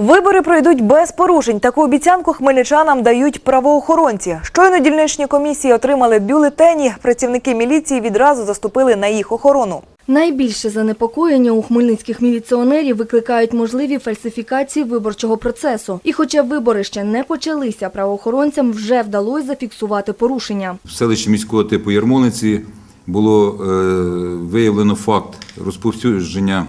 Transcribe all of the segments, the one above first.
Вибори пройдуть без порушень. Таку обіцянку хмельничанам дають правоохоронці. Щойно дільничні комісії отримали бюлетені. Працівники міліції відразу заступили на їх охорону. Найбільше занепокоєння у хмельницьких міліціонерів викликають можливі фальсифікації виборчого процесу. І хоча вибори ще не почалися, правоохоронцям вже вдалося зафіксувати порушення. В селищі міського типу Ярмолиці було е, виявлено факт розповсюдження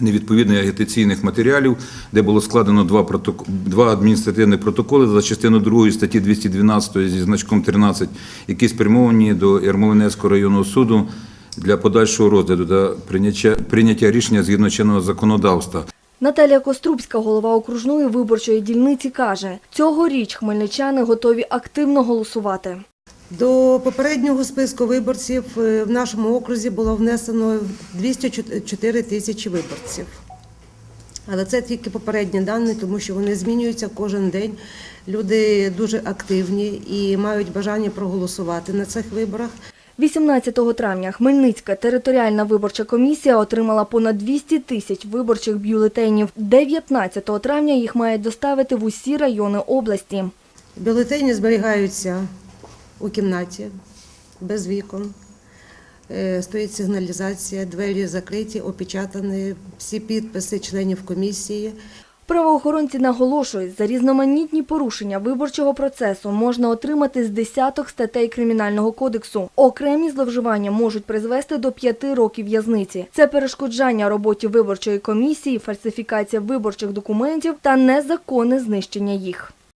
невідповідних агітаційних матеріалів, де було складено два, проток... два адміністративних протоколи за частину 2 статті 212 зі значком 13, які спрямовані до Ярмолинецького районного суду для подальшого розгляду та прийняття, прийняття рішення згідно чинного законодавства. Наталія Кострубська, голова окружної виборчої дільниці, каже, цьогоріч хмельничани готові активно голосувати. До попереднього списку виборців е, в нашому окрузі було внесено 204 тисячі виборців. Але це тільки попередні дані, тому що вони змінюються кожен день. Люди дуже активні і мають бажання проголосувати на цих виборах. 18 травня Хмельницька територіальна виборча комісія отримала понад 200 тисяч виборчих бюлетенів. 19 травня їх мають доставити в усі райони області. Бюлетені зберігаються у кімнаті без вікон. Е, Стоїть сигналізація, двері закриті, опечатані, всі підписи членів комісії. Правоохоронці наголошують, за різноманітні порушення виборчого процесу можна отримати з десяток статей Кримінального кодексу. Окремі зловживання можуть призвести до п'яти років в'язниці. Це перешкоджання роботі виборчої комісії, фальсифікація виборчих документів та незаконне знищення їх.